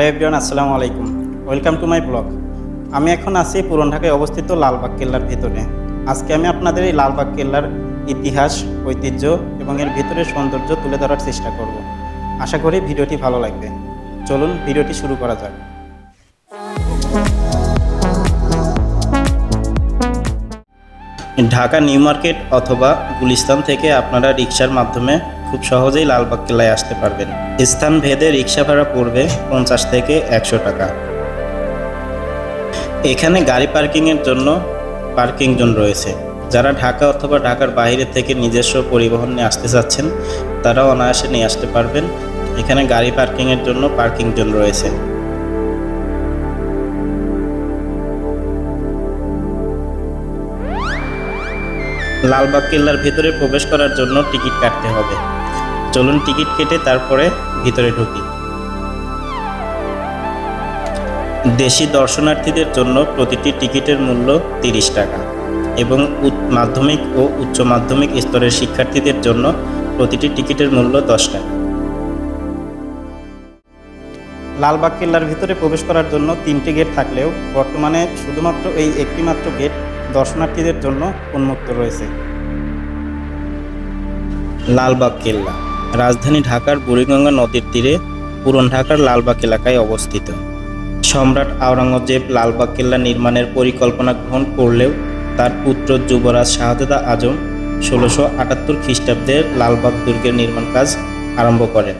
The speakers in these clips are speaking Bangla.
হ্যালো এভরিওয়ান, আসসালামু আলাইকুম। Welcome to my blog. আমি এখন আছি পুরন ঢাকায় অবস্থিত লালবাগ কেল্লার ভিতরে। আজকে আমি আপনাদের এই লালবাগ কেল্লার ইতিহাস, ঐতিহ্য এবং এর ভিতরের সৌন্দর্য তুলে ধরার চেষ্টা করব। আশা করি ভিডিওটি ভালো লাগবে। চলুন ভিডিওটি শুরু করা যাক। ঢাকা নিউ মার্কেট অথবা গুলিস্তান থেকে আপনারা রিক্সার মাধ্যমে খুব সহজেই লালবাগ কেল্লায় আসতে পারবেন। স্থান ভেদে রিক্সা ভাড়া পড়বে পঞ্চাশ থেকে একশো টাকা। এখানে গাড়ি পার্কিংয়ের জন্য পার্কিং জোন রয়েছে। যারা ঢাকা অথবা ঢাকার বাইরে থেকে নিজস্ব পরিবহন নিয়ে আসতে চাচ্ছেন, তারা অনায়াসে নিয়ে আসতে পারবেন। এখানে গাড়ি পার্কিংয়ের জন্য পার্কিং জোন রয়েছে। লালবাগ কেল্লার ভেতরে প্রবেশ করার জন্য টিকিট কাটতে হবে। চলুন টিকিট কেটে তারপরে ভিতরে ঢুকি। দেশি দর্শনার্থীদের জন্য প্রতিটি টিকিটের মূল্য তিরিশ টাকা এবং মাধ্যমিক ও উচ্চ মাধ্যমিক স্তরের শিক্ষার্থীদের জন্য প্রতিটি টিকিটের মূল্য দশ টাকা। লালবাগ কেল্লার ভিতরে প্রবেশ করার জন্য তিনটি গেট থাকলেও বর্তমানে শুধুমাত্র এই একটি মাত্র গেট দর্শনার্থীদের জন্য উন্মুক্ত রয়েছে। লালবাগ কেল্লা। রাজধানী ঢাকার বুড়িগঙ্গা নদীর তীরে পুরন ঢাকার লালবাগ এলাকায় অবস্থিত। সম্রাট আওরঙ্গজেব লালবাগ কেল্লা নির্মাণের পরিকল্পনা গ্রহণ করলেও তার পুত্র যুবরাজ শাহজাদা আজম ষোলোশো আটাত্তর খ্রিস্টাব্দে লালবাগ দুর্গের নির্মাণ কাজ আরম্ভ করেন।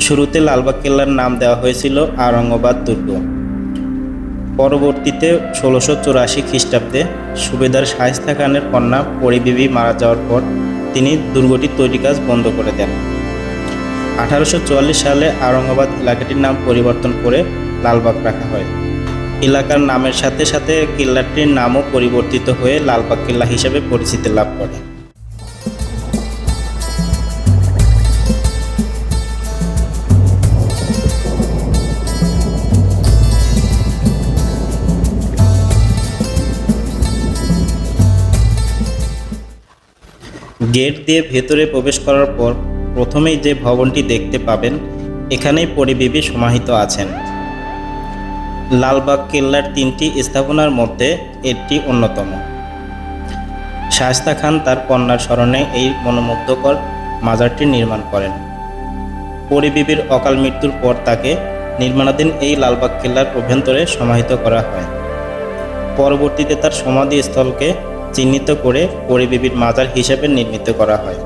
শুরুতে লালবাগ কেল্লার নাম দেওয়া হয়েছিল আওরঙ্গাবাদ দুর্গ। পরবর্তীতে ষোলোশো চুরাশি খ্রিস্টাব্দে সুবেদার শায়েস্তা খানের কন্যা পরিবিবি মারা যাওয়ার পর তিনি দুর্গটি তৈরি কাজ বন্ধ করে দেন। আঠারোশো চুয়াল্লিশ সালে আওরঙ্গাবাদ এলাকাটির নাম পরিবর্তন করে লালবাগ রাখা হয়। এলাকার নামের সাথে সাথে কিল্লাটির নামও পরিবর্তিত হয়ে লালবাগ কেল্লা হিসেবে পরিচিতি লাভ করে। গেট দিয়ে ভেতরে প্রবেশ করার পর প্রথমেই যে ভবনটি দেখতে পাবেন, এখানেই পরিবেবী সমাহিত আছেন। লালবাগ কেল্লার তিনটি স্থাপনার মধ্যে একটি অন্যতম। শায়স্তা খান তার কন্যার স্মরণে এই মনোমুগ্ধকর মাজারটি নির্মাণ করেন। পরিবিবির অকাল মৃত্যুর পর তাকে নির্মাণাধীন এই লালবাগ কেল্লার অভ্যন্তরে সমাহিত করা হয়। পরবর্তীতে তার সমাধিস্থলকে চিহ্নিত করে পরিবিবির মাজার হিসেবে নির্মিত করা হয়।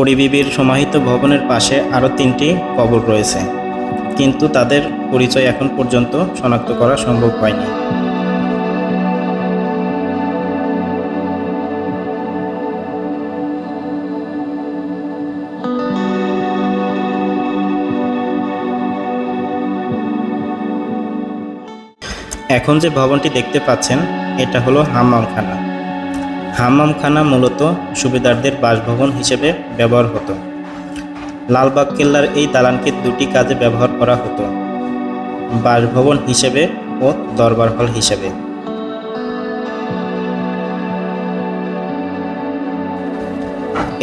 পরিবিবির সমাহিত ভবনের পাশে আরও তিনটি কবর রয়েছে। কিন্তু তাদের পরিচয় এখন পর্যন্ত শনাক্ত করা সম্ভব হয়নি। এখন যে ভবনটি দেখতে পাচ্ছেন, এটা হলো হাম্মামখানা হাম্মামখানা মূলত সুবেদারদের বাসভবন হিসেবে ব্যবহার হতো। লালবাগ কেল্লার এই দালানকে দুটি কাজে ব্যবহার করা হতো, বাসভবন হিসেবে ও দরবার হল হিসেবে।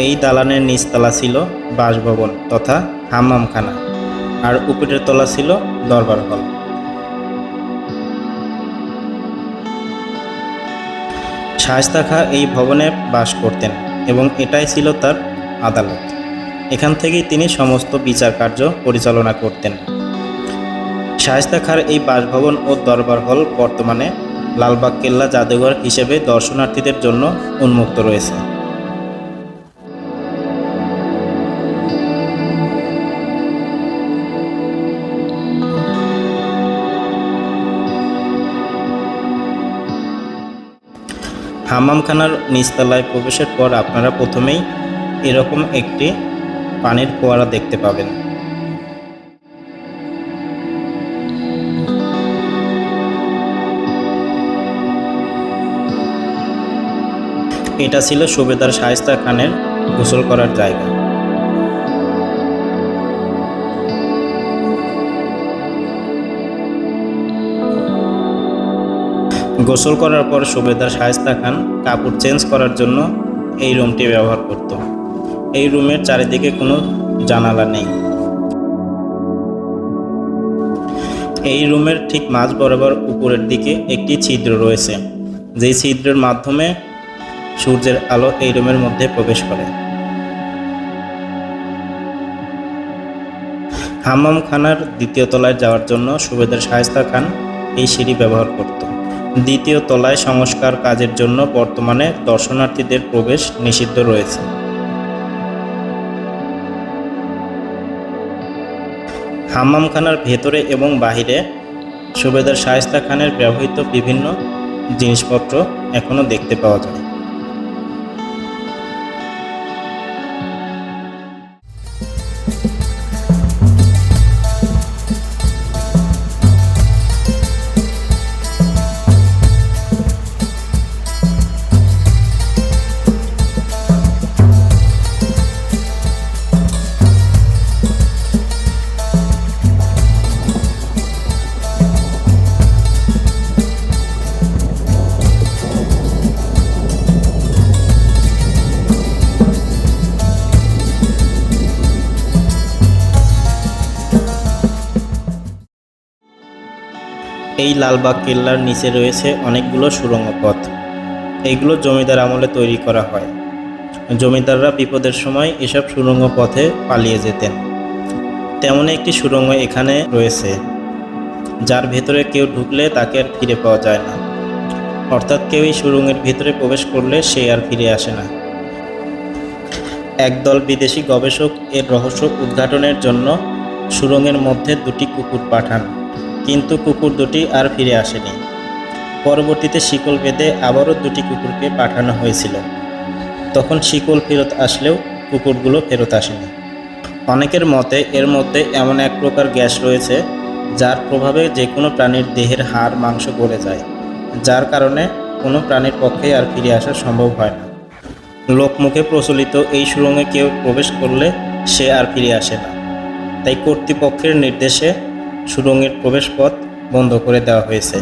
এই দালানের নিচতলা ছিল বাসভবন তথা হাম্মামখানা আর উপরের তলা ছিল দরবার হল। শায়স্তা খা এই ভবনে বাস করতেন এবং এটাই ছিল তার আদালত। এখান থেকেই তিনি সমস্ত বিচার কার্য পরিচালনা করতেন। শায়স্তা খার এই বাসভবন ও দরবার হল বর্তমানে লালবাগ কেল্লা জাদুঘর হিসেবে দর্শনার্থীদের জন্য উন্মুক্ত রয়েছে। হাম্মামখানার নিচতলায় প্রবেশের পর আপনারা প্রথমেই এরকম একটি পানির ফোয়ারা দেখতে পাবেন। এটা ছিল সুবেদার শায়েস্তা খানের গোসল করার জায়গা। গোসল করার পর সুবেদার শায়েস্তা খান কাপড় চেঞ্জ করার জন্য এই রুমটি ব্যবহার করত। এই রুমের চারিদিকে কোনো জানালা নেই। এই রুমের ঠিক মাঝ বরাবর উপরের দিকে একটি ছিদ্র রয়েছে। যেই ছিদ্রের মাধ্যমে সূর্যের আলো এই রুমের মধ্যে প্রবেশ করে। হাম্মামখানার দ্বিতীয় তলায় যাওয়ার জন্য সুবেদার শায়েস্তা খান এই সিঁড়ি ব্যবহার করত। দ্বিতীয় তলায় সংস্কার কাজের জন্য বর্তমানে দর্শনার্থীদের প্রবেশ নিষিদ্ধ রয়েছে। হাম্মামখানার ভেতরে এবং বাহিরে সুবেদার শায়েস্তা খানের ব্যবহৃত বিভিন্ন জিনিসপত্র এখনও দেখতে পাওয়া যায় এই লালবাগ কেল্লার নিচে রয়েছে অনেকগুলো সুড়ঙ্গ পথ। এইগুলো জমিদার আমলে তৈরি করা হয়। জমিদাররা বিপদের সময় এসব সুড়ঙ্গ পথে পালিয়ে যেতেন। তেমনই একটি সুড়ঙ্গ এখানে রয়েছে, যার ভেতরে কেউ ঢুকলে তাকে আর ফিরে পাওয়া যায় না। অর্থাৎ কেউ এই সুড়ঙ্গের ভিতরে প্রবেশ করলে সে আর ফিরে আসে না। একদল বিদেশি গবেষক এর রহস্য উদ্ঘাটনের জন্য সুড়ঙ্গের মধ্যে দুটি কুকুর পাঠান। কিন্তু কুকুর দুটি আর ফিরে আসেনি। পরবর্তীতে শিকল বেঁধে আবারও দুটি কুকুরকে পাঠানো হয়েছিল। তখন শিকল ফেরত আসলেও কুকুরগুলো ফেরত আসেনি। অনেকের মতে, এর মধ্যে এমন এক প্রকার গ্যাস রয়েছে, যার প্রভাবে যে কোনো প্রাণীর দেহের হাড়, মাংস গলে যায়, যার কারণে কোনো প্রাণীর পক্ষে আর ফিরে আসা সম্ভব হয় না। লোকমুখে প্রচলিত এই সুরঙ্গে কেউ প্রবেশ করলে সে আর ফিরে আসে না। তাই কর্তৃপক্ষের নির্দেশে সুড়ঙ্গের প্রবেশপথ বন্ধ করে দেওয়া হয়েছে।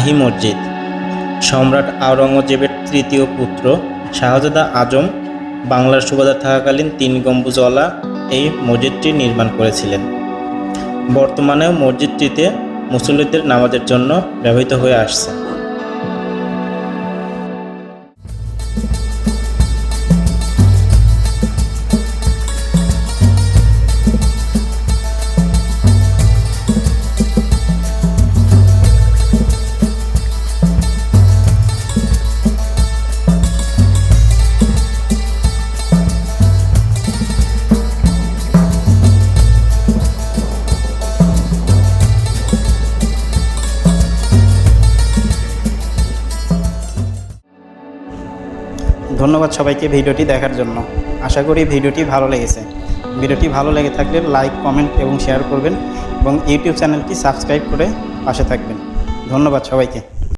শাহী মসজিদ। সম্রাট আওরঙ্গজেবের তৃতীয় পুত্র শাহজাদা আজম বাংলার সুবাদার থাকাকালীন তিন গম্বুজওয়ালা এই মসজিদটি নির্মাণ করেছিলেন। বর্তমানেও মসজিদটিতে মুসল্লিদের নামাজের জন্য ব্যবহৃত হয়ে আসছে। ধন্যবাদ সবাইকে ভিডিওটি দেখার জন্য। আশা করি ভিডিওটি ভালো লেগেছে। ভিডিওটি ভালো লেগে থাকলে লাইক, কমেন্ট এবং শেয়ার করবেন এবং ইউটিউব চ্যানেলটি সাবস্ক্রাইব করে পাশে থাকবেন। ধন্যবাদ সবাইকে।